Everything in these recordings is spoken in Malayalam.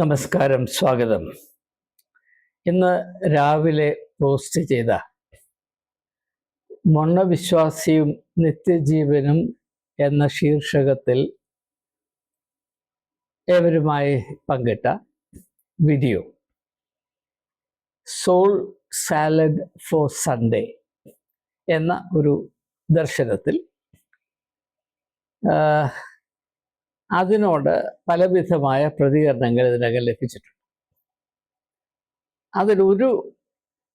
നമസ്കാരം സ്വാഗതം. ഇന്ന് രാവിലെ പോസ്റ്റ് ചെയ്ത മൊണ്ണവിശ്വാസിയും നിത്യജീവനും എന്ന ശീർഷകത്തിൽ ഏവരുമായി പങ്കിട്ട video. Soul salad for Sunday എന്ന ഒരു ദർശനത്തിൽ അതിനോട് പലവിധമായ പ്രതികരണങ്ങൾ ഇതിനകം ലഭിച്ചിട്ടുണ്ട്. അതിലൊരു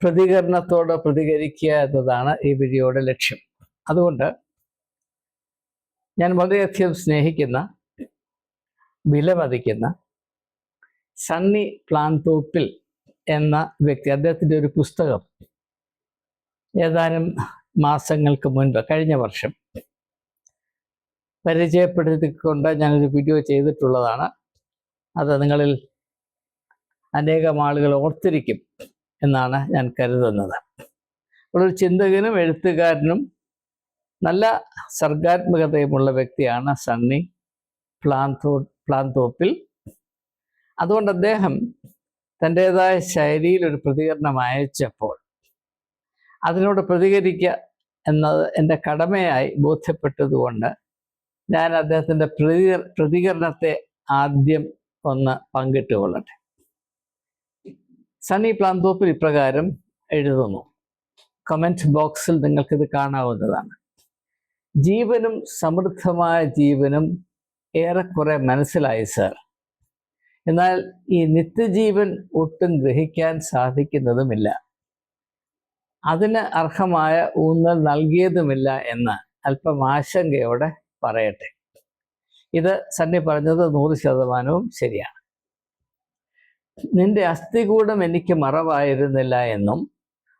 പ്രതികരണത്തോട് പ്രതികരിക്കുക എന്നതാണ് ഈ വീഡിയോയുടെ ലക്ഷ്യം. അതുകൊണ്ട് ഞാൻ വളരെയധികം സ്നേഹിക്കുന്ന വിലമതിക്കുന്ന സണ്ണി പ്ലാന്തോപ്പിൽ എന്ന വ്യക്തി അദ്ദേഹത്തിന്റെ ഒരു പുസ്തകം ഏതാനും മാസങ്ങൾക്ക് മുൻപ് കഴിഞ്ഞ വർഷം പരിചയപ്പെടുത്തിക്കൊണ്ട് ഞാനൊരു വീഡിയോ ചെയ്തിട്ടുള്ളതാണ്. അത് നിങ്ങളിൽ അനേകം ആളുകൾ ഓർത്തിരിക്കും എന്നാണ് ഞാൻ കരുതുന്നത്. ഒരു ചിന്തകനും എഴുത്തുകാരനും നല്ല സർഗാത്മകതയുമുള്ള വ്യക്തിയാണ് സണ്ണി പ്ലാന്തോ പ്ലാന്തോപ്പിൽ അതുകൊണ്ട് അദ്ദേഹം തന്റെതായ ശൈലിയിൽ ഒരു പ്രതികരണം അയച്ചപ്പോൾ അതിനോട് പ്രതികരിക്കുക എന്നത് എന്റെ കടമയായി ബോധ്യപ്പെട്ടതുകൊണ്ട് ഞാൻ അദ്ദേഹത്തിന്റെ പ്രതി പ്രതികരണത്തെ ആദ്യം ഒന്ന് പങ്കിട്ടുകൊള്ളട്ടെ. സണ്ണി പ്ലാന്തോപ്പിൽ ഇപ്രകാരം എഴുതുന്നു. കമന്റ് ബോക്സിൽ നിങ്ങൾക്കിത് കാണാവുന്നതാണ്. ജീവനും സമൃദ്ധമായ ജീവനും ഏറെക്കുറെ മനസ്സിലായി സർ എന്നാൽ ഈ നിത്യജീവൻ ഒട്ടും ഗ്രഹിക്കാൻ സാധിക്കുന്നതുമില്ല. അതിന് അർഹമായ ഊന്നൽ നൽകിയതുമില്ല എന്ന് അല്പം ആശങ്കയോടെ പറയട്ടെ. ഇത് സണ്ണി പറഞ്ഞത് നൂറ് ശതമാനവും ശരിയാണ്. നിന്റെ അസ്ഥികൂടം എനിക്ക് മറവായിരുന്നില്ല എന്നും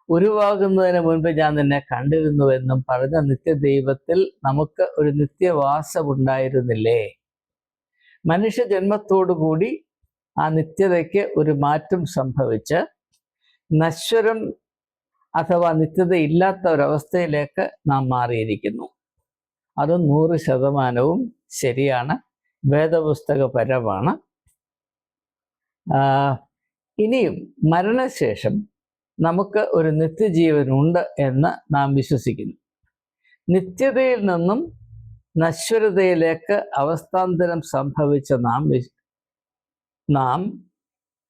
ഉരുവാകുന്നതിന് മുൻപ് ഞാൻ നിന്നെ കണ്ടിരുന്നുവെന്നും പറഞ്ഞ നിത്യദൈവത്തിൽ നമുക്ക് ഒരു നിത്യവാസമുണ്ടായിരുന്നില്ലേ? മനുഷ്യ ജന്മത്തോടുകൂടി ആ നിത്യതയ്ക്ക് ഒരു മാറ്റം സംഭവിച്ച് നശ്വരം അഥവാ നിത്യത ഇല്ലാത്ത ഒരവസ്ഥയിലേക്ക് നാം മാറിയിരിക്കുന്നു. അത് നൂറ് ശതമാനവും ശരിയാണ്. വേദപുസ്തകപരമാണ്. ഇനിയും മരണശേഷം നമുക്ക് ഒരു നിത്യജീവനുണ്ട് എന്ന് നാം വിശ്വസിക്കുന്നു. നിത്യതയിൽ നിന്നും നശ്വരതയിലേക്ക് അവസ്ഥാന്തരം സംഭവിച്ച നാം നാം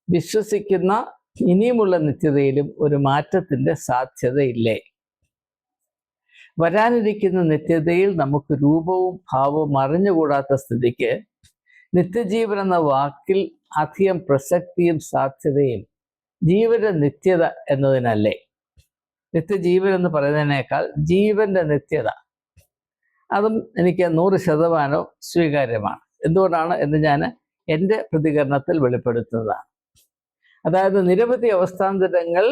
വിശ്വസിക്കുന്ന ഇനിയുമുള്ള നിത്യതയിലും ഒരു മാറ്റത്തിന്റെ സാധ്യതയില്ലേ? വരാനിരിക്കുന്ന നിത്യതയിൽ നമുക്ക് രൂപവും ഭാവവും അറിഞ്ഞുകൂടാത്ത സ്ഥിതിക്ക് നിത്യജീവൻ എന്ന വാക്കിൽ അധികം പ്രസക്തിയും സാധ്യതയും ജീവന്റെ നിത്യത എന്നതിനല്ലേ? നിത്യജീവൻ എന്ന് പറയുന്നതിനേക്കാൾ ജീവന്റെ നിത്യത. അതും എനിക്ക് നൂറ് ശതമാനവും സ്വീകാര്യമാണ്. എന്തുകൊണ്ടാണ് എന്ന് ഞാൻ എന്റെ പ്രതികരണത്തിൽ വെളിപ്പെടുത്തുന്നതാണ്. അതായത് നിരവധി അവസ്ഥാന്തരങ്ങൾ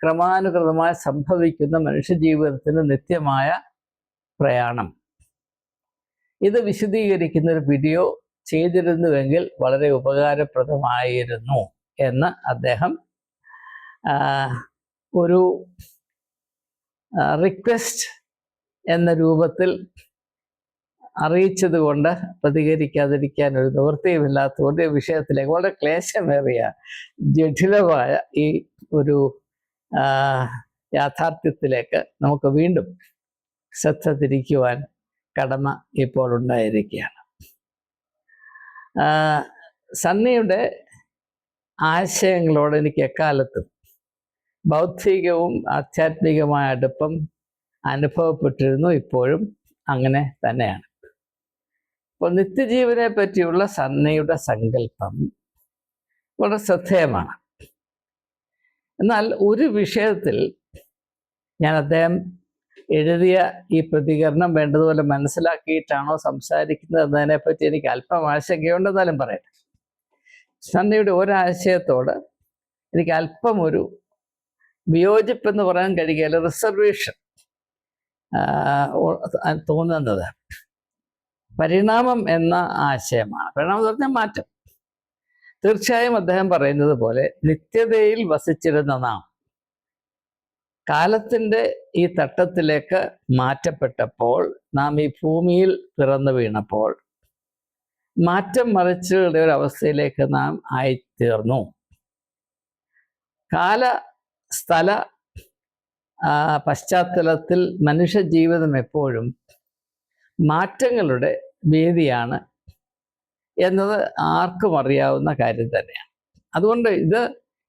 ക്രമാനുഗതമായി സംഭവിക്കുന്ന മനുഷ്യജീവിതത്തിന് നിത്യമായ പ്രയാണം. ഇത് വിശദീകരിക്കുന്ന ഒരു വീഡിയോ ചെയ്തിരുന്നുവെങ്കിൽ വളരെ ഉപകാരപ്രദമായിരുന്നു എന്ന് അദ്ദേഹം ഒരു റിക്വസ്റ്റ് എന്ന രൂപത്തിൽ അറിയിച്ചത് കൊണ്ട് പ്രതികരിക്കാതിരിക്കാൻ ഒരു നിവൃത്തിയുമില്ലാത്തതുകൊണ്ട് വിഷയത്തിലേക്ക് വളരെ ക്ലേശമേറിയ ജഠിലമായ ഈ ഒരു യാഥാർത്ഥ്യത്തിലേക്ക് നമുക്ക് വീണ്ടും ശ്രദ്ധ തിരിക്കുവാൻ കടമ ഇപ്പോൾ ഉണ്ടായിരിക്കുകയാണ്. സണ്ണിയുടെ ആശയങ്ങളോട് എനിക്ക് എക്കാലത്തും ബൗദ്ധികവും ആധ്യാത്മികമായ അടുപ്പം അനുഭവപ്പെട്ടിരുന്നു ഇപ്പോഴും അങ്ങനെ തന്നെയാണ്. ഇപ്പോൾ നിത്യജീവനെ പറ്റിയുള്ള സന്നയുടെ സങ്കല്പം വളരെ ശ്രദ്ധേയമാണ്. എന്നാൽ ഒരു വിഷയത്തിൽ ഞാൻ അദ്ദേഹം എഴുതിയ ഈ പ്രതികരണം വേണ്ടതുപോലെ മനസ്സിലാക്കിയിട്ടാണോ സംസാരിക്കുന്നത് എന്നതിനെപ്പറ്റി എനിക്ക് അല്പം ആശങ്കയുണ്ട് എന്നാലും പറയട്ടെ. സന്ധ്യയുടെ ഒരാശയത്തോട് എനിക്ക് അല്പം ഒരു വിയോജിപ്പ് എന്ന് പറയാൻ കഴിയുകയില്ല റിസർവേഷൻ തോന്നുന്നത്. പരിണാമം എന്ന ആശയമാണ്. പരിണാമം എന്ന് പറഞ്ഞാൽ മാറ്റം. തീർച്ചയായും അദ്ദേഹം പറയുന്നത് പോലെ നിത്യതയിൽ വസിച്ചിരുന്ന നാം കാലത്തിന്റെ ഈ തട്ടത്തിലേക്ക് മാറ്റപ്പെട്ടപ്പോൾ നാം ഈ ഭൂമിയിൽ പിറന്നു വീണപ്പോൾ മാറ്റം മറിച്ചുകളുടെ ഒരു അവസ്ഥയിലേക്ക് നാം ആയിത്തീർന്നു. കാല സ്ഥല പശ്ചാത്തലത്തിൽ മനുഷ്യ ജീവിതം എപ്പോഴും മാറ്റങ്ങളുടെ വേദിയാണ് എന്നത് ആർക്കും അറിയാവുന്ന കാര്യം തന്നെയാണ്. അതുകൊണ്ട് ഇത്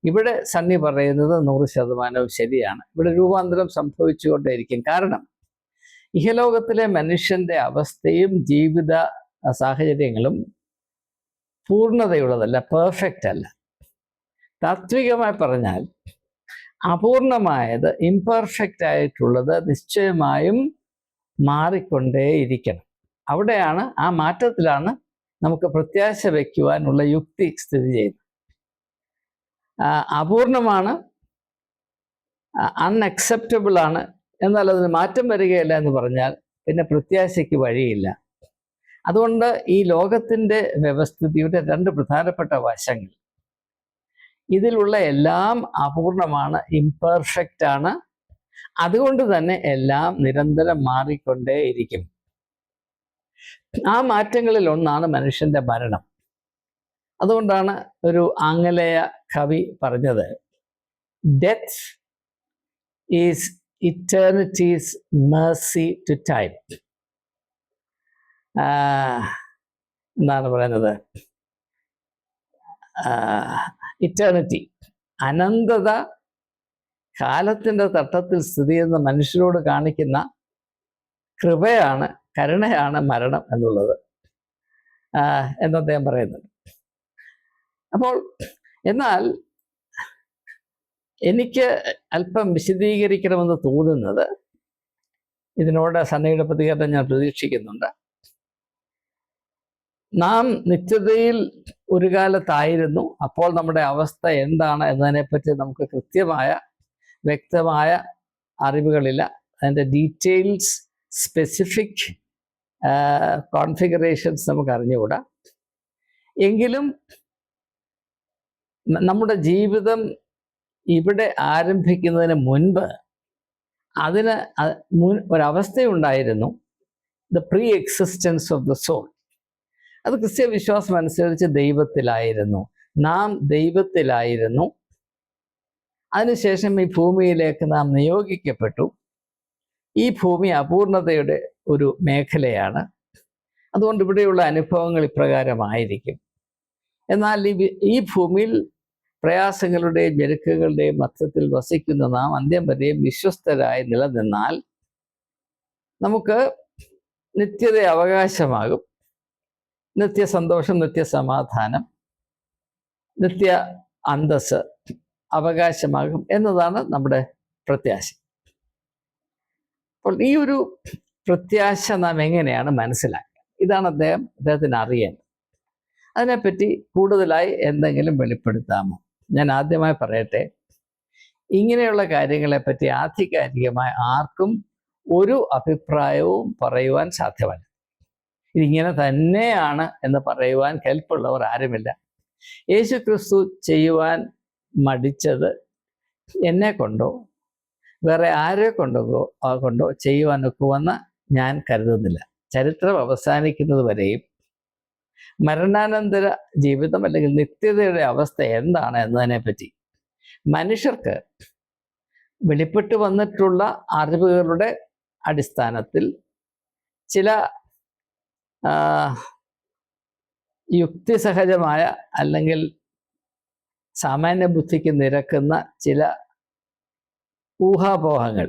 ഇവിടെ സണ്ണി പറയുന്നത് നൂറ് ശതമാനവും ശരിയാണ്. ഇവിടെ രൂപാന്തരം സംഭവിച്ചുകൊണ്ടേയിരിക്കും. കാരണം ഇഹലോകത്തിലെ മനുഷ്യന്റെ അവസ്ഥയും ജീവിത സാഹചര്യങ്ങളും പൂർണതയുള്ളതല്ല പെർഫെക്റ്റ് അല്ല. താത്വികമായി പറഞ്ഞാൽ അപൂർണമായത് ഇംപെർഫെക്റ്റ് ആയിട്ടുള്ളത് നിശ്ചയമായും മാറിക്കൊണ്ടേയിരിക്കണം. അവിടെയാണ് ആ മാറ്റത്തിലാണ് നമുക്ക് പ്രത്യാശ വയ്ക്കുവാനുള്ള യുക്തി സ്ഥിതി ചെയ്യുന്നു. അപൂർണമാണ് അൺഅക്സെപ്റ്റബിൾ ആണ് എന്നാൽ അതിന് മാറ്റം വരികയില്ല എന്ന് പറഞ്ഞാൽ പിന്നെ പ്രത്യാശയ്ക്ക് വഴിയില്ല. അതുകൊണ്ട് ഈ ലോകത്തിന്റെ വ്യവസ്ഥിതിയുടെ രണ്ട് പ്രധാനപ്പെട്ട വശങ്ങൾ. ഇതിലുള്ള എല്ലാം അപൂർണമാണ് ഇംപെർഫെക്റ്റ് ആണ്. അതുകൊണ്ട് തന്നെ എല്ലാം നിരന്തരം മാറിക്കൊണ്ടേയിരിക്കും. ആ മാറ്റങ്ങളിൽ ഒന്നാണ് മനുഷ്യന്റെ മരണം അതുകൊണ്ടാണ് ഒരു ആംഗലേയ കവി പറഞ്ഞത് death is eternity's mercy to time എന്താണ് പറയുന്നത്? ഇറ്റേണിറ്റി അനന്തത കാലത്തിന്റെ തട്ടത്തിൽ സ്ഥിതി ചെയ്യുന്ന മനുഷ്യരോട് കാണിക്കുന്ന കൃപയാണ് കരുണയാണ് മരണം എന്നുള്ളത്. എന്നദ്ദേഹം പറയുന്നുണ്ട്. അപ്പോൾ എന്നാൽ എനിക്ക് അല്പം വിശദീകരിക്കണമെന്ന് തോന്നുന്നത് ഇതിനോട് സന്നയുടെ പ്രതികരണം ഞാൻ പ്രതീക്ഷിക്കുന്നുണ്ട്. നാം നിത്യതയിൽ ഒരു കാലത്തായിരുന്നു അപ്പോൾ നമ്മുടെ അവസ്ഥ എന്താണ് എന്നതിനെപ്പറ്റി നമുക്ക് കൃത്യമായ വ്യക്തമായ അറിവുകളില്ല. അതിന്റെ ഡീറ്റെയിൽസ് സ്പെസിഫിക് കോൺഫിഗറേഷൻസ് നമുക്ക് അറിഞ്ഞുകൂടാ. എങ്കിലും നമ്മുടെ ജീവിതം ഇവിടെ ആരംഭിക്കുന്നതിന് മുൻപ് അതിന് മുൻ ഒരവസ്ഥയുണ്ടായിരുന്നു. The pre existence of the soul അത് ക്രിസ്ത്യ വിശ്വാസം അനുസരിച്ച് ദൈവത്തിലായിരുന്നു. നാം ദൈവത്തിലായിരുന്നു. അതിനുശേഷം ഈ ഭൂമിയിലേക്ക് നാം നിയോഗിക്കപ്പെട്ടു. ഈ ഭൂമി അപൂർണതയുടെ ഒരു മേഖലയാണ്. അതുകൊണ്ട് ഇവിടെയുള്ള അനുഭവങ്ങൾ ഇപ്രകാരമായിരിക്കും. എന്നാൽ ഈ ഈ ഭൂമിയിൽ പ്രയാസങ്ങളുടെയും ഞെരുക്കുകളുടെയും മധ്യത്തിൽ വസിക്കുന്ന നാം അന്ത്യം വരെയും വിശ്വസ്തരായി നിലനിന്നാൽ നമുക്ക് നിത്യത അവകാശമാകും. നിത്യസന്തോഷം നിത്യസമാധാനം നിത്യ അന്തസ് അവകാശമാകും എന്നതാണ് നമ്മുടെ പ്രത്യാശ. അപ്പോൾ ഈ ഒരു പ്രത്യാശ നാം എങ്ങനെയാണ് മനസ്സിലാക്കുക? ഇതാണ് അദ്ദേഹം അദ്ദേഹത്തിന് അറിയേണ്ടത്. അതിനെപ്പറ്റി കൂടുതലായി എന്തെങ്കിലും വെളിപ്പെടുത്താമോ? ഞാൻ ആദ്യമായി പറയട്ടെ. ഇങ്ങനെയുള്ള കാര്യങ്ങളെപ്പറ്റി ആധികാരികമായി ആർക്കും ഒരു അഭിപ്രായവും പറയുവാൻ സാധ്യമല്ല. ഇതിങ്ങനെ തന്നെയാണ് എന്ന് പറയുവാൻ കെൽപ്പുള്ളവർ ആരുമില്ല. യേശു ക്രിസ്തു ചെയ്യുവാൻ മടിച്ചത് എന്നെ കൊണ്ടോ വേറെ ആരെ കൊണ്ടോ കൊണ്ടോ ചെയ്യുവാൻ ഒക്കുമെന്ന് ഞാൻ കരുതുന്നില്ല. ചരിത്രം അവസാനിക്കുന്നത് വരെയും മരണാനന്തര ജീവിതം അല്ലെങ്കിൽ നിത്യതയുടെ അവസ്ഥ എന്താണ് എന്നതിനെ പറ്റി മനുഷ്യർക്ക് വെളിപ്പെട്ട് വന്നിട്ടുള്ള അറിവുകളുടെ അടിസ്ഥാനത്തിൽ ചില യുക്തിസഹജമായ അല്ലെങ്കിൽ സാമാന്യ ബുദ്ധിക്ക് നിരക്കുന്ന ചില ഊഹാപോഹങ്ങൾ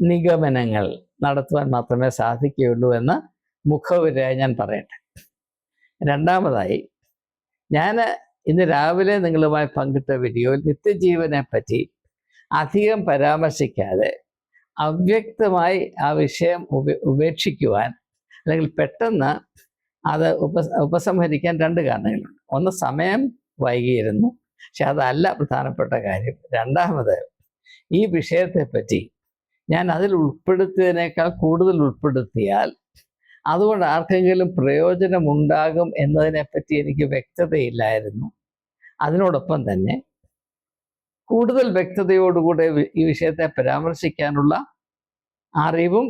നിഗമനങ്ങൾ നടത്തുവാൻ മാത്രമേ സാധിക്കുകയുള്ളൂ എന്ന് മുഖവുരയായി ഞാൻ പറയട്ടെ. രണ്ടാമതായി ഞാൻ ഇന്ന് രാവിലെ നിങ്ങളുമായി പങ്കിട്ട വീഡിയോയിൽ നിത്യജീവനെ പറ്റി അധികം പരാമർശിക്കാതെ അവ്യക്തമായി ആ വിഷയം ഉപ ഉപേക്ഷിക്കുവാൻ അല്ലെങ്കിൽ പെട്ടെന്ന് അത് ഉപ ഉപസംഹരിക്കാൻ രണ്ട് കാരണങ്ങളുണ്ട്. ഒന്ന് സമയം വൈകിയിരുന്നു. പക്ഷെ അതല്ല പ്രധാനപ്പെട്ട കാര്യം. രണ്ടാമത് ഈ വിഷയത്തെപ്പറ്റി ഞാൻ അതിൽ ഉൾപ്പെടുത്തിയതിനേക്കാൾ കൂടുതൽ ഉൾപ്പെടുത്തിയാൽ അതുകൊണ്ട് ആർക്കെങ്കിലും പ്രയോജനമുണ്ടാകും എന്നതിനെപ്പറ്റി എനിക്ക് വ്യക്തതയില്ലായിരുന്നു. അതിനോടൊപ്പം തന്നെ കൂടുതൽ വ്യക്തതയോടുകൂടെ ഈ വിഷയത്തെ പരാമർശിക്കാനുള്ള അറിവും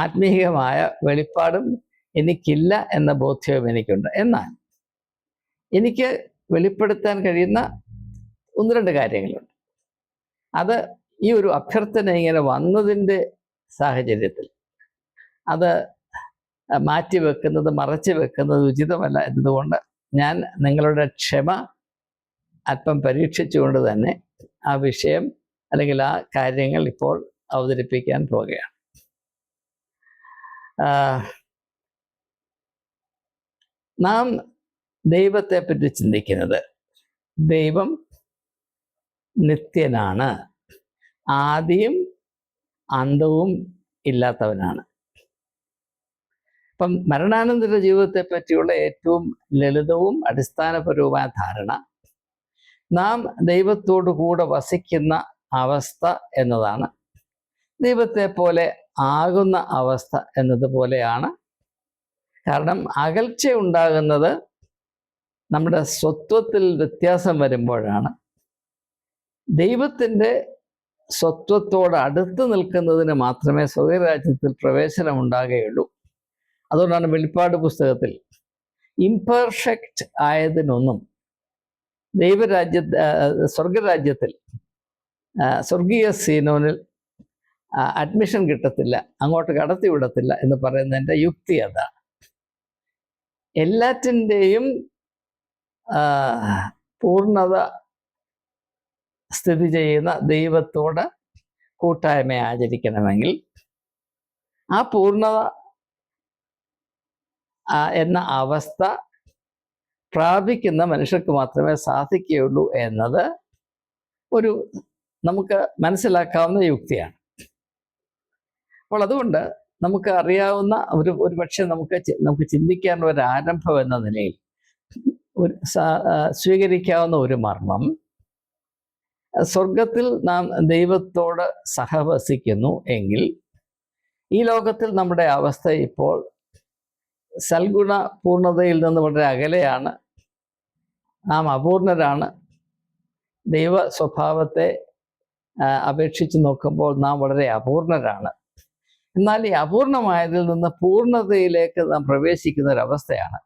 ആത്മീയമായ വെളിപ്പാടും എനിക്കില്ല എന്ന ബോധ്യവും എനിക്കുണ്ട്. എന്നാൽ എനിക്ക് വെളിപ്പെടുത്താൻ കഴിയുന്ന ഒന്ന് രണ്ട് കാര്യങ്ങളുണ്ട്. അത് ഈ ഒരു അഭ്യർത്ഥന ഇങ്ങനെ വന്നതിന്റെ സാഹചര്യത്തിൽ. അത് മാറ്റി വെക്കുന്നത് മറച്ചു വെക്കുന്നത് ഉചിതമല്ല എന്നതുകൊണ്ട് ഞാൻ നിങ്ങളുടെ ക്ഷമ അല്പം പരീക്ഷിച്ചുകൊണ്ട് തന്നെ ആ വിഷയം അല്ലെങ്കിൽ ആ കാര്യങ്ങൾ ഇപ്പോൾ അവതരിപ്പിക്കാൻ പോവുകയാണ്. നാം ദൈവത്തെ പറ്റി ചിന്തിക്കുന്നത് ദൈവം നിത്യനാണ്. ആദിയും അന്തവും ഇല്ലാത്തവനാണ്. അപ്പം മരണാനന്തര ജീവിതത്തെ പറ്റിയുള്ള ഏറ്റവും ലളിതവും അടിസ്ഥാനപരവുമായ ധാരണ നാം ദൈവത്തോടു കൂടെ വസിക്കുന്ന അവസ്ഥ എന്നതാണ്. ദൈവത്തെ പോലെ ആകുന്ന അവസ്ഥ എന്നതുപോലെയാണ്. കാരണം അകൽച്ച ഉണ്ടാകുന്നത് നമ്മുടെ സ്വത്വത്തിൽ വ്യത്യാസം വരുമ്പോഴാണ്. ദൈവത്തിന്റെ സ്വത്വത്തോട് അടുത്ത് നിൽക്കുന്നതിന് മാത്രമേ സ്വർഗരാജ്യത്തിൽ പ്രവേശനം ഉണ്ടാകുകയുള്ളൂ അതുകൊണ്ടാണ് വെളിപ്പാട് പുസ്തകത്തിൽ ഇംപെർഫെക്റ്റ് ആയതിനൊന്നും ദൈവരാജ്യ സ്വർഗരാജ്യത്തിൽ സ്വർഗീയ സീനോനിൽ അഡ്മിഷൻ കിട്ടത്തില്ല അങ്ങോട്ട് കടത്തി വിടത്തില്ല എന്ന് പറയുന്നതിന്റെ യുക്തി അതാണ് എല്ലാറ്റിന്റെയും പൂർണത സ്ഥിതി ചെയ്യുന്ന ദൈവത്തോട് കൂട്ടായ്മ ആചരിക്കണമെങ്കിൽ ആ പൂർണത എന്ന അവസ്ഥ പ്രാപിക്കുന്ന മനുഷ്യർക്ക് മാത്രമേ സാധിക്കുകയുള്ളൂ എന്നത് ഒരു നമുക്ക് മനസ്സിലാക്കാവുന്ന യുക്തിയാണ്. അപ്പോൾ അതുകൊണ്ട് നമുക്ക് അറിയാവുന്ന ഒരു ഒരു പക്ഷേ നമുക്ക് നമുക്ക് ചിന്തിക്കാനുള്ള ഒരു ആരംഭം എന്ന നിലയിൽ ഒരു സ്വീകരിക്കാവുന്ന ഒരു മർമ്മം സ്വർഗത്തിൽ നാം ദൈവത്തോട് സഹവസിക്കുന്നു എങ്കിൽ ഈ ലോകത്തിൽ നമ്മുടെ അവസ്ഥ ഇപ്പോൾ സൽഗുണ പൂർണതയിൽ നിന്ന് വളരെ അകലെയാണ്. നാം അപൂർണരാണ്. ദൈവ സ്വഭാവത്തെ അപേക്ഷിച്ച് നോക്കുമ്പോൾ നാം വളരെ അപൂർണരാണ്. എന്നാൽ ഈ അപൂർണമായതിൽ നിന്ന് പൂർണതയിലേക്ക് നാം പ്രവേശിക്കുന്ന ഒരവസ്ഥയാണ്.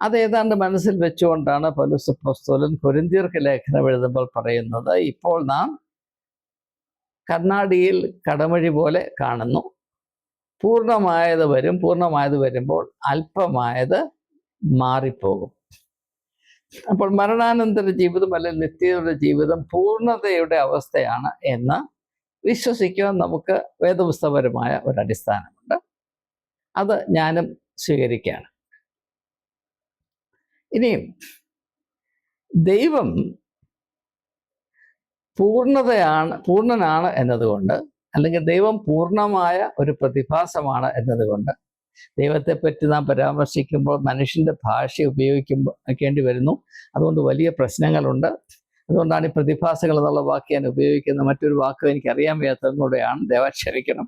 അത് ഏതാണ്ട് മനസ്സിൽ വെച്ചുകൊണ്ടാണ് പൗലോസ് അപ്പോസ്തലൻ കൊരിന്ത്യർക്ക് ലേഖനം എഴുതുമ്പോൾ പറയുന്നത്. ഇപ്പോൾ നാം കണ്ണാടിയിൽ കടമഴി പോലെ കാണുന്നു. പൂർണമായത് വരും പൂർണമായത് വരുമ്പോൾ അല്പമായത് മാറിപ്പോകും. അപ്പോൾ മരണാനന്തര ജീവിതം അല്ലെങ്കിൽ നിത്യയുടെ ജീവിതം പൂർണതയുടെ അവസ്ഥയാണ് എന്ന് വിശ്വസിക്കുവാൻ നമുക്ക് വേദപുസ്തകപരമായ ഒരു അടിസ്ഥാനമുണ്ട് അത് ഞാനും സ്വീകരിക്കുകയാണ്. ഇനിയും ദൈവം പൂർണതയാണ് പൂർണനാണ് എന്നതുകൊണ്ട് അല്ലെങ്കിൽ ദൈവം പൂർണമായ ഒരു പ്രതിഭാസമാണ് എന്നതുകൊണ്ട് ദൈവത്തെ പറ്റി നാം പരാമർശിക്കുമ്പോൾ മനുഷ്യന്റെ ഭാഷ ഉപയോഗിക്കേണ്ടി വരുന്നു. അതുകൊണ്ട് വലിയ പ്രശ്നങ്ങളുണ്ട്. അതുകൊണ്ടാണ് ഈ പ്രതിഭാസങ്ങൾ എന്നുള്ള വാക്ക് ഞാൻ ഉപയോഗിക്കുന്ന മറ്റൊരു വാക്ക് എനിക്ക് അറിയാൻ വയ്യാത്തതും കൂടെയാണ് ദേവാക്ഷരിക്കണം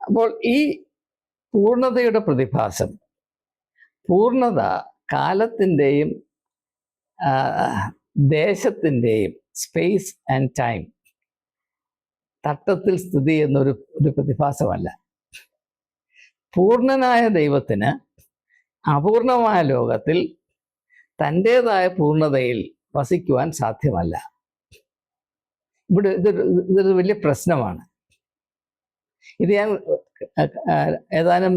അപ്പോൾ ഈ പൂർണതയുടെ പ്രതിഭാസം പൂർണത കാലത്തിന്റെയും ദേശത്തിന്റെയും സ്പേസ് ആൻഡ് ടൈം തട്ടത്തിൽ സ്ഥിതി എന്നൊരു ഒരു പ്രതിഭാസമല്ല. പൂർണനായ ദൈവത്തിന് അപൂർണമായ ലോകത്തിൽ തന്റേതായ പൂർണതയിൽ വസിക്കുവാൻ സാധ്യമല്ല. ഇവിടെ ഇതൊരു ഇതൊരു വലിയ പ്രശ്നമാണ്. ഇത് ഞാൻ ഏതാനും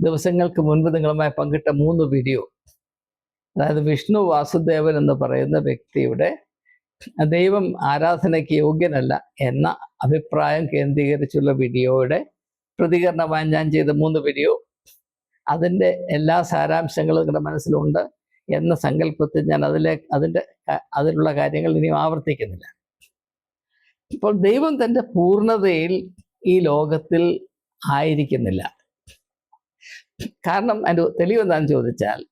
ദിവസങ്ങൾക്ക് മുൻപ് നിങ്ങളുമായി പങ്കിട്ട മൂന്ന് വീഡിയോ അതായത് വിഷ്ണു വാസുദേവൻ എന്ന് പറയുന്ന വ്യക്തിയുടെ ദൈവം ആരാധനയ്ക്ക് യോഗ്യനല്ല എന്ന അഭിപ്രായം കേന്ദ്രീകരിച്ചുള്ള വീഡിയോയുടെ പ്രതികരണമായി ഞാൻ ചെയ്ത മൂന്ന് വീഡിയോ അതിന്റെ എല്ലാ സാരാംശങ്ങളും നിങ്ങളുടെ മനസ്സിലുണ്ട് എന്ന സങ്കല്പത്തിൽ ഞാൻ അതിലെ അതിന്റെ അതിലുള്ള കാര്യങ്ങൾ ഇനിയും ആവർത്തിക്കുന്നില്ല. ഇപ്പോൾ ദൈവം തന്റെ പൂർണതയിൽ ഈ ലോകത്തിൽ ആയിരിക്കുന്നില്ല. കാരണം അതിന്റെ തെളിവ് എന്താണെന്ന് ചോദിച്ചാൽ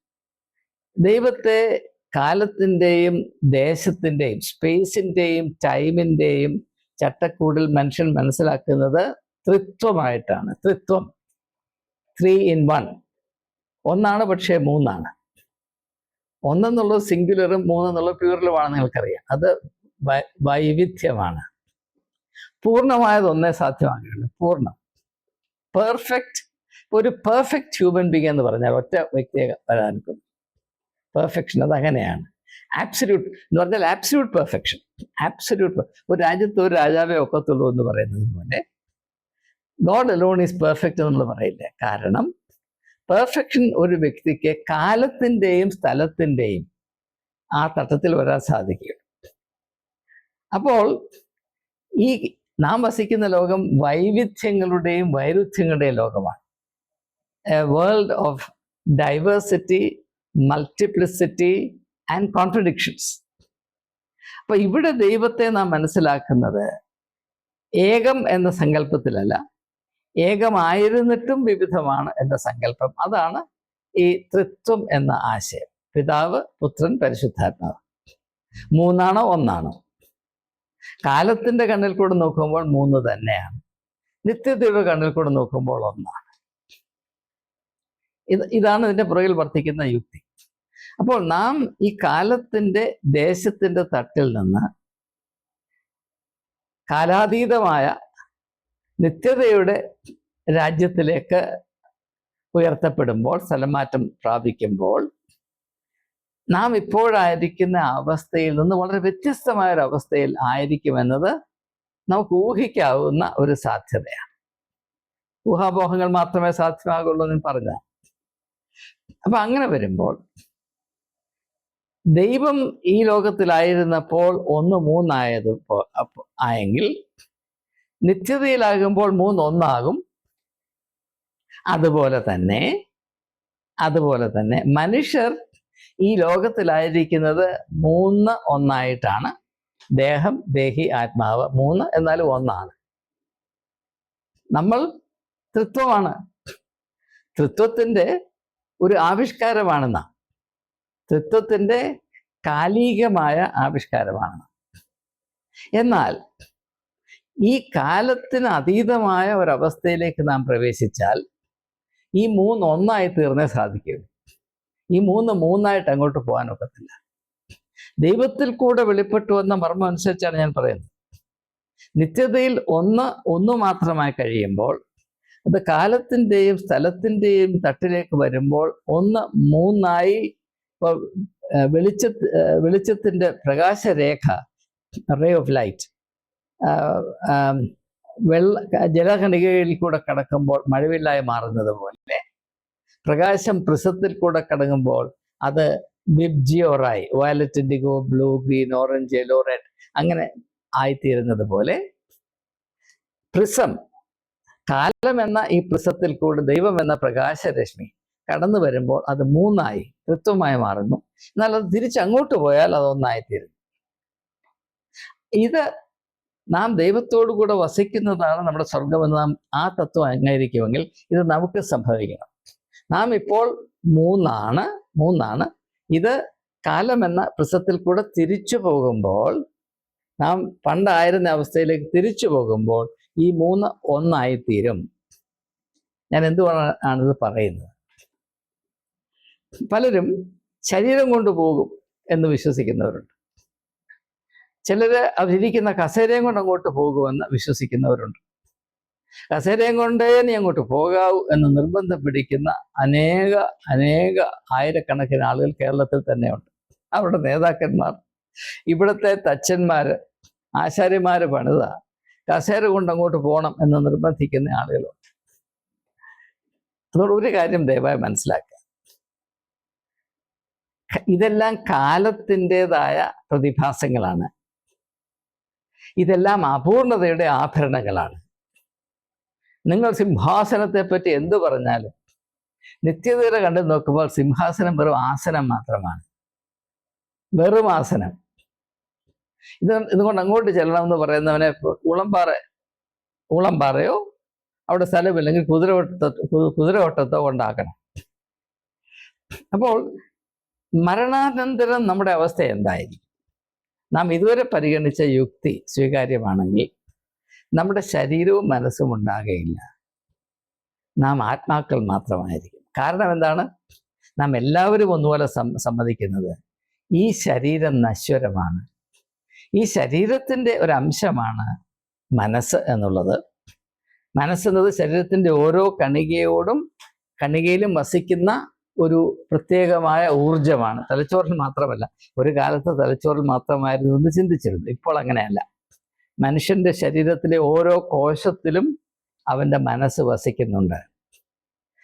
ദൈവത്തെ കാലത്തിന്റെയും ദേശത്തിന്റെയും സ്പേസിന്റെയും ടൈമിന്റെയും ചട്ടക്കൂടിൽ മനുഷ്യൻ മനസ്സിലാക്കുന്നത് ത്രിത്വമായിട്ടാണ്. ത്രിത്വം. ത്രീ ഇൻ വൺ ഒന്നാണ് പക്ഷേ മൂന്നാണ്. ഒന്നെന്നുള്ളത് സിംഗുലറും മൂന്നെന്നുള്ളത് പ്യൂറലുമാണ് നിങ്ങൾക്കറിയാം. അത് വൈവിധ്യമാണ്. പൂർണമായത് ഒന്നേ സാധ്യമാകുകയുള്ളൂ പൂർണം. പെർഫെക്റ്റ് ഒരു പെർഫെക്റ്റ് ഹ്യൂമൻ ബീങ് എന്ന് പറഞ്ഞാൽ ഒറ്റ വ്യക്തിയെ വരാനിരിക്കുന്നു പെർഫെക്ഷൻ അത് അങ്ങനെയാണ്. ആബ്സല്യൂട്ട് എന്ന് പറഞ്ഞാൽ ആബ്സല്യൂട്ട് പെർഫെക്ഷൻ ആബ്സല്യൂട്ട് ഒരു രാജ്യത്ത് ഒരു രാജാവേ ഒക്കത്തുള്ളൂ എന്ന് പറയുന്നത് പോലെ ഗോഡ് അലോൺ ഈസ് പെർഫെക്റ്റ് നമ്മൾ പറയില്ല. കാരണം പെർഫെക്ഷൻ ഒരു വ്യക്തിക്ക് കാലത്തിന്റെയും സ്ഥലത്തിന്റെയും ആ തട്ടത്തിൽ വരാൻ സാധിക്കും അപ്പോൾ ഈ നാം വസിക്കുന്ന ലോകം വൈവിധ്യങ്ങളുടെയും വൈരുദ്ധ്യങ്ങളുടെയും ലോകമാണ്. A world of diversity, multiplicity, and contradictions. അപ്പൊ ഇവിടെ ദൈവത്തെ നാം മനസ്സിലാക്കുന്നത് ഏകം എന്ന സങ്കല്പത്തിലല്ല. ഏകമായിരുന്നിട്ടും വിവിധമാണ് എന്ന സങ്കല്പം. അതാണ് ഈ തൃത്വം എന്ന ആശയം. പിതാവ് പുത്രൻ പരിശുദ്ധാത്മാവ്. മൂന്നാണോ ഒന്നാണോ? കാലത്തിന്റെ കണ്ണിൽ കൂടെ നോക്കുമ്പോൾ മൂന്ന് തന്നെയാണ്. നിത്യതയുടെ കണ്ണിൽ കൂടെ നോക്കുമ്പോൾ ഒന്നാണ്. ഇത് ഇതാണ് ഇതിന്റെ പുറകിൽ വർദ്ധിക്കുന്ന യുക്തി. അപ്പോൾ നാം ഈ കാലത്തിന്റെ ദേശത്തിന്റെ തട്ടിൽ നിന്ന് കാലാതീതമായ നിത്യതയുടെ രാജ്യത്തിലേക്ക് ഉയർത്തപ്പെടുമ്പോൾ സ്ഥലമാറ്റം പ്രാപിക്കുമ്പോൾ നാം ഇപ്പോഴായിരിക്കുന്ന അവസ്ഥയിൽ നിന്ന് വളരെ വ്യത്യസ്തമായ ഒരു അവസ്ഥയിൽ ആയിരിക്കുമെന്നത് നമുക്ക് ഊഹിക്കാവുന്ന ഒരു സാധ്യതയാണ്. ഊഹാപോഹങ്ങൾ മാത്രമേ സാധ്യമാകുള്ളൂ എന്ന് പറഞ്ഞ അപ്പൊ അങ്ങനെ വരുമ്പോൾ ദൈവം ഈ ലോകത്തിലായിരുന്നപ്പോൾ ഒന്ന് മൂന്നായത് ആയെങ്കിൽ നിത്യതയിലാകുമ്പോൾ മൂന്ന് ഒന്നാകും. അതുപോലെ തന്നെ അതുപോലെ തന്നെ മനുഷ്യർ ഈ ലോകത്തിലായിരിക്കുന്നത് മൂന്ന് ഒന്നായിട്ടാണ്. ദേഹം ദേഹി ആത്മാവ് മൂന്ന് എന്നാലും ഒന്നാണ്. നമ്മൾ തൃത്വമാണ് തൃത്വത്തിന്റെ ഒരു ആവിഷ്കാരമാണെന്ന. തത്വത്തിന്റെ കാലികമായ ആവിഷ്കാരമാണ്. എന്നാൽ ഈ കാലത്തിന് അതീതമായ ഒരവസ്ഥയിലേക്ക് നാം പ്രവേശിച്ചാൽ ഈ മൂന്ന് ഒന്നായി തീർന്നേ സാധിക്കുള്ളൂ ഈ മൂന്ന് മൂന്നായിട്ട് അങ്ങോട്ട് പോകാൻ ഒക്കത്തില്ല. ദൈവത്തിൽ കൂടെ വെളിപ്പെട്ടു വന്ന മർമ്മം അനുസരിച്ചാണ് ഞാൻ പറയുന്നത്. നിത്യതയിൽ ഒന്ന് ഒന്ന് മാത്രമായി കഴിയുമ്പോൾ അത് കാലത്തിന്റെയും സ്ഥലത്തിന്റെയും തട്ടിലേക്ക് വരുമ്പോൾ ഒന്ന് മൂന്നായി ഇപ്പോൾ വെളിച്ച വെളിച്ചത്തിന്റെ പ്രകാശരേഖ റേ ഓഫ് ലൈറ്റ് വെള്ള ജലഖണികയിൽ കൂടെ കടക്കുമ്പോൾ മഴവില്ലായി മാറുന്നത് പോലെ പ്രകാശം പ്രിസത്തിൽ കൂടെ കടങ്ങുമ്പോൾ അത് ബിബ്ജിയോറായി violet indigo blue green orange yellow red അങ്ങനെ ആയിത്തീരുന്നത് പോലെ പ്രിസം കാലം എന്ന ഈ പ്രസത്തിൽ കൂടി ദൈവം എന്ന പ്രകാശരശ്മി കടന്നു വരുമ്പോൾ അത് മൂന്നായി കൃത്യമായി മാറുന്നു. എന്നാൽ അത് തിരിച്ചങ്ങോട്ട് പോയാൽ അത് ഒന്നായിത്തീരുന്നു. ഇത് നാം ദൈവത്തോടു കൂടെ വസിക്കുന്നതാണ് നമ്മുടെ സ്വർഗമെന്ന് നാം ആ തത്വം അംഗീകരിക്കുമെങ്കിൽ ഇത് നമുക്ക് സംഭവിക്കണം. നാം ഇപ്പോൾ മൂന്നാണ് മൂന്നാണ്. ഇത് കാലം എന്ന പ്രസത്തിൽ കൂടെ തിരിച്ചു പോകുമ്പോൾ നാം പണ്ടായിരുന്ന അവസ്ഥയിലേക്ക് തിരിച്ചു പോകുമ്പോൾ ഈ മൂന്ന് ഒന്നായി തീരും ഞാൻ എന്തുകൊണ്ടാണ് ഇത് പറയുന്നത്? പലരും ശരീരം കൊണ്ട് പോകും എന്ന് വിശ്വസിക്കുന്നവരുണ്ട്. ചിലര് അവരിയ്ക്കുന്ന കസേരയും കൊണ്ട് അങ്ങോട്ട് പോകുമെന്ന് വിശ്വസിക്കുന്നവരുണ്ട്. കസേരയും കൊണ്ടേ നീ അങ്ങോട്ട് പോകാവൂ എന്ന് നിർബന്ധം പിടിക്കുന്ന അനേക അനേക ആയിരക്കണക്കിന് ആളുകൾ കേരളത്തിൽ തന്നെയുണ്ട്. അവരുടെ നേതാക്കന്മാർ ഇവിടുത്തെ തച്ചന്മാര് ആശാര്യന്മാര് പണിത. കസേര കൊണ്ട് അങ്ങോട്ട് പോകണം എന്ന് നിർബന്ധിക്കുന്ന ആളുകളുണ്ട്. അതുകൊണ്ട് ഒരു കാര്യം ദയവായി മനസ്സിലാക്കുക. ഇതെല്ലാം കാലത്തിന്റെതായ പ്രതിഭാസങ്ങളാണ്. ഇതെല്ലാം അപൂർണതയുടെ ആഭരണങ്ങളാണ്. നിങ്ങൾ സിംഹാസനത്തെ പറ്റി എന്തു പറഞ്ഞാലും നിത്യതയുടെ കണ്ടു നോക്കുമ്പോൾ സിംഹാസനം വെറും ആസനം മാത്രമാണ്. വെറും ആസനം. ഇത് ഇതുകൊണ്ട് അങ്ങോട്ട് ചെല്ലണമെന്ന് പറയുന്നവനെ ഉളംപാറ ഉളംപാറയോ അവിടെ സ്ഥലമില്ലെങ്കിൽ കുതിരവട്ടത്തോ കുതിരവട്ടത്തോ ഉണ്ടാക്കണം അപ്പോൾ മരണാനന്തരം നമ്മുടെ അവസ്ഥ എന്തായിരിക്കും? നാം ഇതുവരെ പരിഗണിച്ച യുക്തി സ്വീകാര്യമാണെങ്കിൽ നമ്മുടെ ശരീരവും മനസ്സും ഉണ്ടാകുകയില്ല നാം ആത്മാക്കൾ മാത്രമായിരിക്കും. കാരണം എന്താണ്? നാം എല്ലാവരും ഒന്നുപോലെ സമ്മതിക്കുന്നത് ഈ ശരീരം നശ്വരമാണ്. ഈ ശരീരത്തിന്റെ ഒരു അംശമാണ് മനസ്സ് എന്നുള്ളത്. മനസ്സെന്നത് ശരീരത്തിന്റെ ഓരോ കണികയോടും കണികയിലും വസിക്കുന്ന ഒരു പ്രത്യേകമായ ഊർജമാണ് തലച്ചോറിൽ മാത്രമല്ല ഒരു കാലത്ത് തലച്ചോറിൽ മാത്രമായിരുന്നു എന്ന് ചിന്തിച്ചിരുന്നു ഇപ്പോൾ അങ്ങനെയല്ല. മനുഷ്യന്റെ ശരീരത്തിലെ ഓരോ കോശത്തിലും അവന്റെ മനസ്സ് വസിക്കുന്നുണ്ട്.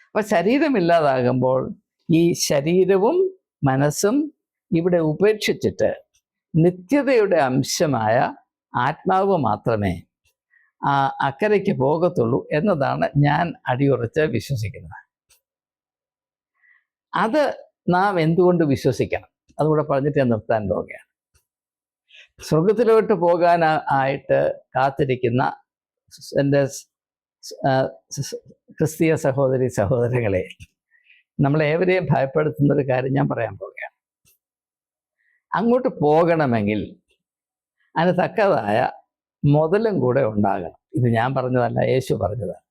അപ്പൊ ശരീരമില്ലാതാകുമ്പോൾ ഈ ശരീരവും മനസ്സും ഇവിടെ ഉപേക്ഷിച്ചിട്ട് നിത്യതയുടെ അംശമായ ആത്മാവ് മാത്രമേ ആ അക്കരയ്ക്ക് പോകത്തുള്ളൂ എന്നതാണ് ഞാൻ അടിയുറച്ച് വിശ്വസിക്കുന്നത്. അത് നാം എന്തുകൊണ്ട് വിശ്വസിക്കണം? അതുകൂടെ പറഞ്ഞിട്ട് ഞാൻ നിർത്താൻ പോവുകയാണ്. സ്വർഗത്തിലോട്ട് പോകാൻ ആയിട്ട് കാത്തിരിക്കുന്ന എന്റെ ക്രിസ്തീയ സഹോദരി സഹോദരങ്ങളെ നമ്മളേവരെയും ഭയപ്പെടുത്തുന്ന ഒരു കാര്യം ഞാൻ പറയാൻ പോവുകയാണ്. അങ്ങോട്ട് പോകണമെങ്കിൽ അതിന് തക്കതായ മുതലും കൂടെ ഉണ്ടാകണം. ഇത് ഞാൻ പറഞ്ഞതല്ല യേശു പറഞ്ഞതാണ്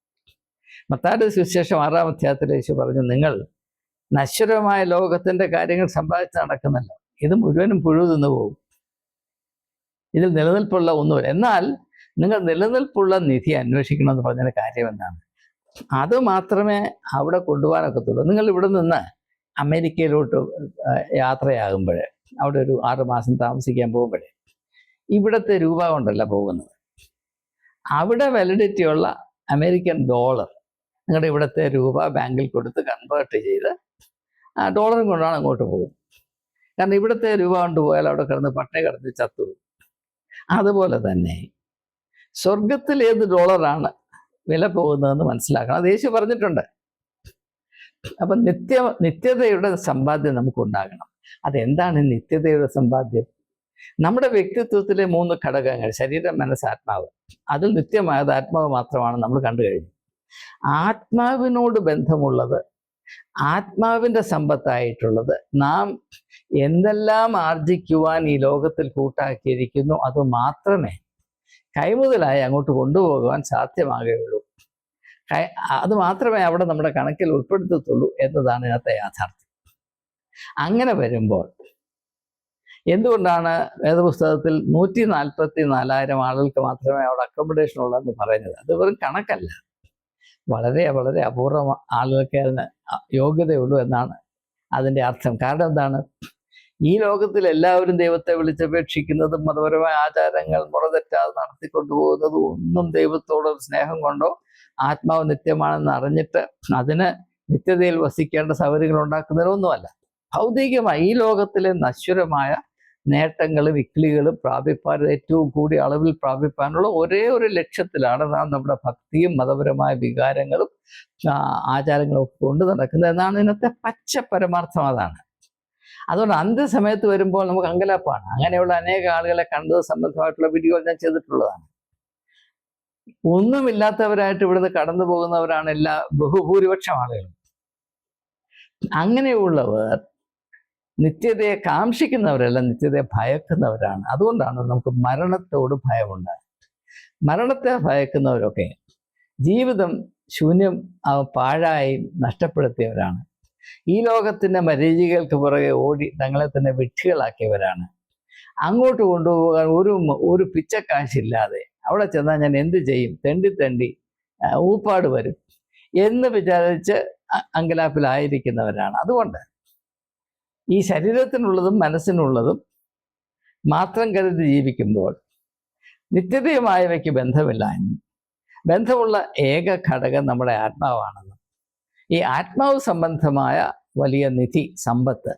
മത്താട് സുവിശേഷം ആറാം അധ്യായത്തിൽ യേശു പറഞ്ഞു നിങ്ങൾ നശ്വരമായ ലോകത്തിന്റെ കാര്യങ്ങൾ സമ്പാദിച്ച് നടക്കുന്നല്ലോ. ഇത് മുഴുവനും പുഴു പോകും ഇതിൽ നിലനിൽപ്പുള്ള ഒന്നുമില്ല. എന്നാൽ നിങ്ങൾ നിലനിൽപ്പുള്ള നിധി അന്വേഷിക്കണമെന്ന് പറഞ്ഞതിന്റെ കാര്യം എന്താണ്? അത് മാത്രമേ അവിടെ കൊണ്ടുപോകാനൊക്കത്തുള്ളൂ. നിങ്ങൾ ഇവിടെ നിന്ന് അമേരിക്കയിലോട്ട് യാത്രയാകുമ്പോൾ അവിടെ ഒരു ആറ് മാസം താമസിക്കാൻ പോകുമ്പോഴേ. ഇവിടുത്തെ രൂപ കൊണ്ടല്ല പോകുന്നത്. അവിടെ വാലിഡിറ്റി ഉള്ള അമേരിക്കൻ ഡോളർ നിങ്ങളുടെ ഇവിടുത്തെ രൂപ ബാങ്കിൽ കൊടുത്ത് കൺവേർട്ട് ചെയ്ത് ആ ഡോളറും കൊണ്ടാണ് അങ്ങോട്ട് പോകുന്നത്. കാരണം ഇവിടുത്തെ രൂപ കൊണ്ട് പോയാൽ അവിടെ കിടന്ന് പട്ടിണി കിടന്ന് ചത്തു അതുപോലെ തന്നെ സ്വർഗത്തിൽ ഏത് ഡോളറാണ് വില പോകുന്നതെന്ന് മനസ്സിലാക്കണം. അത് യേശു പറഞ്ഞിട്ടുണ്ട്. അപ്പം നിത്യ നിത്യതയുടെ സമ്പാദ്യം നമുക്ക് ഉണ്ടാകണം അതെന്താണ് നിത്യതയുടെ സമ്പാദ്യം? നമ്മുടെ വ്യക്തിത്വത്തിലെ മൂന്ന് ഘടകങ്ങൾ ശരീരം മനസ്സ് ആത്മാവ്. അതിൽ നിത്യമായത് ആത്മാവ് മാത്രമാണ് നമ്മൾ കണ്ടു കഴിഞ്ഞു. ആത്മാവിനോട് ബന്ധമുള്ളത് ആത്മാവിന്റെ സമ്പത്തായിട്ടുള്ളത്. നാം എന്തെല്ലാം ആർജിക്കുവാൻ ഈ ലോകത്തിൽ കൂട്ടാക്കിയിരിക്കുന്നു അത് മാത്രമേ കൈമുതലായി അങ്ങോട്ട് കൊണ്ടുപോകുവാൻ സാധ്യമാകുകയുള്ളൂ. അത് മാത്രമേ അവിടെ നമ്മുടെ കണക്കിൽ ഉൾപ്പെടുത്തത്തുള്ളൂ എന്നതാണ് ഇന്നത്തെ യാഥാർത്ഥ്യം. അങ്ങനെ വരുമ്പോൾ എന്തുകൊണ്ടാണ് വേദപുസ്തകത്തിൽ നൂറ്റി നാൽപ്പത്തി നാലായിരം ആളുകൾക്ക് മാത്രമേ അവിടെ അക്കോമഡേഷൻ ഉള്ളൂ എന്ന് പറയുന്നത്? അത് വെറും കണക്കല്ല. വളരെ വളരെ അപൂർവം ആളുകൾക്ക് അതിന് യോഗ്യതയുള്ളൂ എന്നാണ് അതിന്റെ അർത്ഥം. കാരണം എന്താണ്? ഈ ലോകത്തിൽ എല്ലാവരും ദൈവത്തെ വിളിച്ചപേക്ഷിക്കുന്നതും മതപരമായ ആചാരങ്ങൾ മുറതെറ്റാതെ നടത്തിക്കൊണ്ടുപോകുന്നതും ഒന്നും ദൈവത്തോട് സ്നേഹം കൊണ്ടോ ആത്മാവ് നിത്യമാണെന്ന് അറിഞ്ഞിട്ട് അതിന് നിത്യതയിൽ വസിക്കേണ്ട സൗകര്യങ്ങൾ ഉണ്ടാക്കുന്നതിനൊന്നുമല്ല. ഭൗതികമായി ഈ ലോകത്തിലെ നശ്വരമായ നേട്ടങ്ങളും വിക്ലികളും പ്രാപിപ്പാൻ ഏറ്റവും കൂടിയ അളവിൽ പ്രാപിപ്പാനുള്ള ഒരേ ഒരു ലക്ഷ്യത്തിലാണ് നാം നമ്മുടെ ഭക്തിയും മതപരമായ വികാരങ്ങളും ആചാരങ്ങളും ഒക്കെ കൊണ്ട് നടക്കുന്നത് എന്നാണ് ഇന്നത്തെ പച്ച പരമാർത്ഥം അതാണ്. അതുകൊണ്ട് അന്ത്യസമയത്ത് വരുമ്പോൾ നമുക്ക് അങ്കലാപ്പാണ്. അങ്ങനെയുള്ള അനേക ആളുകളെ കണ്ടത് സംബന്ധമായിട്ടുള്ള വീഡിയോ ഞാൻ ചെയ്തിട്ടുള്ളതാണ്. ഒന്നുമില്ലാത്തവരായിട്ട് ഇവിടുന്ന് കടന്നു പോകുന്നവരാണ് എല്ലാ ബഹുഭൂരിപക്ഷം ആളുകളും. അങ്ങനെയുള്ളവർ നിത്യതയെ കാംക്ഷിക്കുന്നവരല്ല നിത്യതയെ ഭയക്കുന്നവരാണ്. അതുകൊണ്ടാണ് നമുക്ക് മരണത്തോട് ഭയമുണ്ട് മരണത്തെ ഭയക്കുന്നവരൊക്കെ ജീവിതം ശൂന്യം പാഴായി നഷ്ടപ്പെടുത്തിയവരാണ്. ഈ ലോകത്തിന്റെ മരീചികൾക്ക് പുറകെ ഓടി തങ്ങളെ തന്നെ വിഡ്ഢികളാക്കിയവരാണ്. അങ്ങോട്ട് കൊണ്ടുപോകാൻ ഒരു ഒരു പിച്ചക്കാശില്ലാതെ അവിടെ ചെന്നാൽ ഞാൻ എന്ത് ചെയ്യും? തെണ്ടി തെണ്ടി ഊപ്പാട് വരും എന്ന് വിചാരിച്ച് അങ്കലാപ്പിലായിരിക്കുന്നവരാണ്. അതുകൊണ്ട് ഈ ശരീരത്തിനുള്ളതും മനസ്സിനുള്ളതും മാത്രം കരുതി ജീവിക്കുമ്പോൾ നിത്യതയുമായവയ്ക്ക് ബന്ധമില്ല എന്നും. ബന്ധമുള്ള ഏക ഘടകം നമ്മുടെ ആത്മാവാണെന്നും. ഈ ആത്മാവ് സംബന്ധമായ വലിയ നിധി സമ്പത്ത്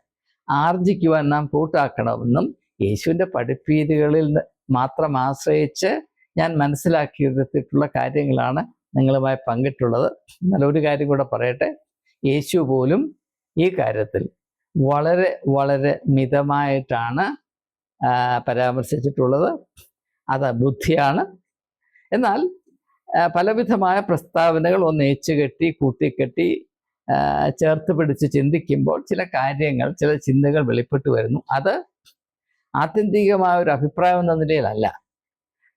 ആർജിക്കുവാൻ നാം കൂട്ടാക്കണമെന്നും യേശുവിന്റെ പഠിപ്പീരുകളിൽ മാത്രം ആശ്രയിച്ച് ഞാൻ മനസ്സിലാക്കിയെടുത്തിട്ടുള്ള കാര്യങ്ങളാണ് നിങ്ങളുമായി പങ്കിട്ടുള്ളത്. എന്നാൽ ഒരു കാര്യം കൂടെ പറയട്ടെ. യേശു പോലും ഈ കാര്യത്തിൽ വളരെ വളരെ മിതമായിട്ടാണ് പരാമർശിച്ചിട്ടുള്ളത്. അത് ബുദ്ധിയാണ് എന്നാൽ പലവിധമായ പ്രസ്താവനകൾ ഒന്ന് ഏച്ചുകെട്ടി കൂട്ടിക്കെട്ടി ചേർത്ത് പിടിച്ച് ചിന്തിക്കുമ്പോൾ ചില കാര്യങ്ങൾ ചില ചിന്തകൾ വെളിപ്പെട്ട് വരുന്നു. അത് ആത്യന്തികമായ ഒരു അഭിപ്രായം എന്ന നിലയിലല്ല.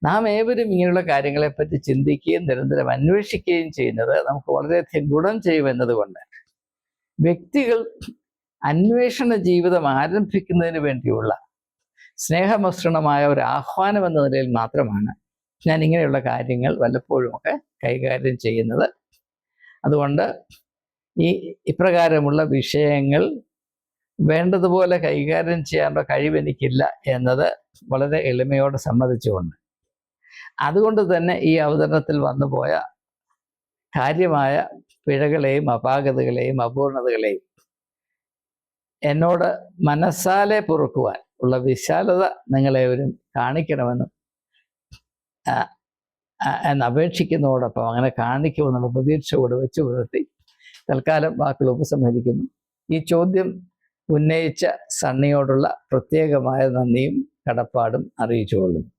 നാം ഏവരും ഇങ്ങനെയുള്ള കാര്യങ്ങളെപ്പറ്റി ചിന്തിക്കുകയും നിരന്തരം അന്വേഷിക്കുകയും ചെയ്യുന്നത് നമുക്ക് വളരെയധികം ഗുണം ചെയ്യുമെന്നതുകൊണ്ട് വ്യക്തികൾ അന്വേഷണ ജീവിതം ആരംഭിക്കുന്നതിന് വേണ്ടിയുള്ള സ്നേഹമസൃണമായ ഒരു ആഹ്വാനം എന്ന നിലയിൽ മാത്രമാണ് ഞാൻ ഇങ്ങനെയുള്ള കാര്യങ്ങൾ വല്ലപ്പോഴുമൊക്കെ കൈകാര്യം ചെയ്യുന്നത്. അതുകൊണ്ട് ഈ ഇപ്രകാരമുള്ള വിഷയങ്ങൾ വേണ്ടതുപോലെ കൈകാര്യം ചെയ്യാനുള്ള കഴിവ് എനിക്കില്ല എന്നത് വളരെ എളിമയോടെ സമ്മതിച്ചുകൊണ്ട്. അതുകൊണ്ട് തന്നെ ഈ അവതരണത്തിൽ വന്നുപോയ കാര്യമായ പിഴകളെയും അപാകതകളെയും അപൂർണതകളെയും എന്നോട് മനസ്സാലെ പൊറുക്കുവാൻ ഉള്ള വിശാലത നിങ്ങളെവരും കാണിക്കണമെന്നും എന്ന് അപേക്ഷിക്കുന്നതോടൊപ്പം അങ്ങനെ കാണിക്കുമെന്നുള്ള പ്രതീക്ഷ കൂടെ വെച്ച് പുലർത്തി തൽക്കാലം വാക്കുകൾ ഉപസംഹരിക്കുന്നു. ഈ ചോദ്യം ഉന്നയിച്ച സണ്ണിയോടുള്ള പ്രത്യേകമായ നന്ദിയും കടപ്പാടും അറിയിച്ചുകൊള്ളുന്നു.